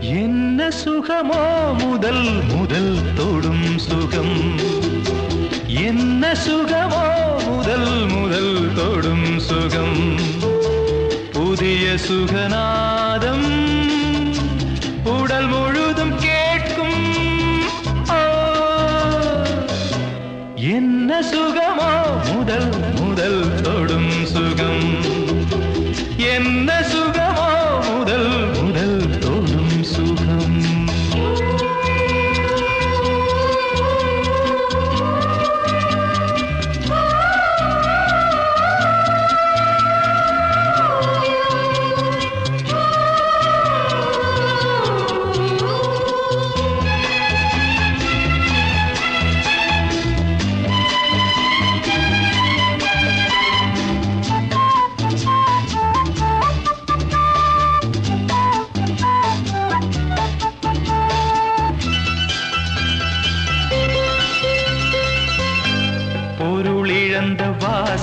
என்ன சுகமோ முதல் முதல் தொடும் சுகம்? என்ன சுகமோ முதல் முதல் தொடும் சுகம்? புதிய சுகநாதம் உடல் முழுதும் கேட்கும். என்ன சுகமோ முதல் முதல்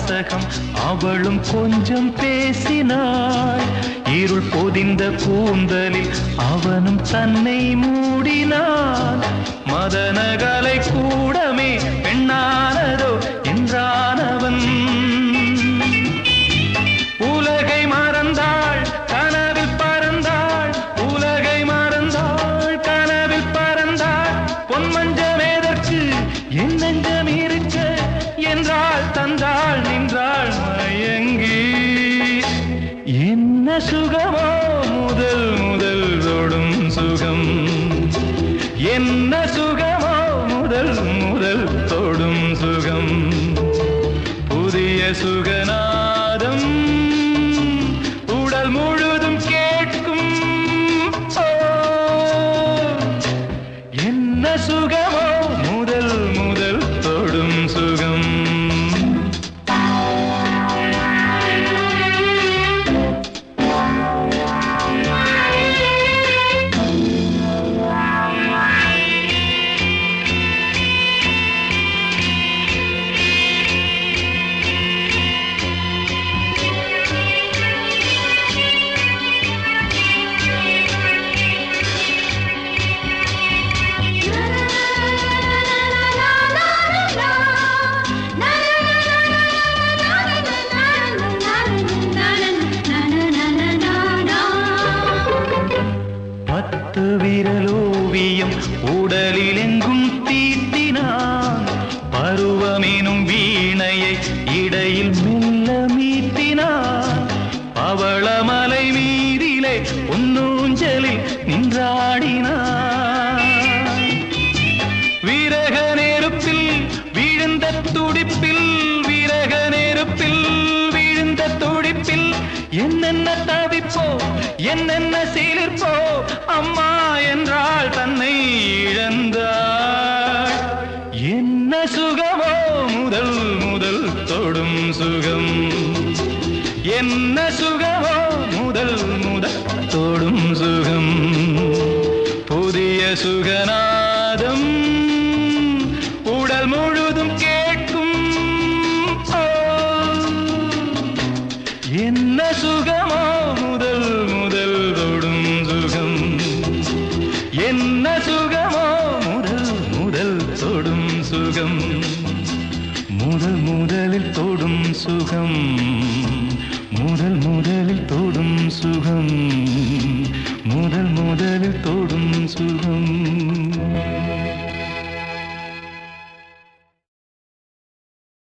வாசகம். அவளும் கொஞ்சம் பேசினாள். இருள் பொதிந்த கூந்தலில் அவனும் தன்னை மூடினான் என்ன சுகமோ முதல் முதல் தொடும் சுகம். புதிய சுகநாதம் உடல் முழுதும் கேட்கும். என்ன சுகமோ முதல் விரலோவியம் உடலில் எங்கும் தீட்டினான். பருவமெனும் வீணையை இடையில் மெல்ல மீட்டினான். பவளமலை மீதிலே உன்னூஞ்சலில் நின்றாடினான். வீரக நெருப்பில் விழுந்த துடிப்பில் என்னென்ன அம்மா என்றால் தன்னை இழந்தாள். என்ன சுகமோ? முதல் முதல் தொடும் சுகம். என்ன சுகமோ? முதல் முதல் தொடும் சுகம். புதிய சுகநாதம் உடல் முழுதும் கேட்கும். என்ன சுகமோ? முதல் சுகம். முதல் முதலில் தொடும் சுகம். முதல் முதலில் தொடும் சுகம்.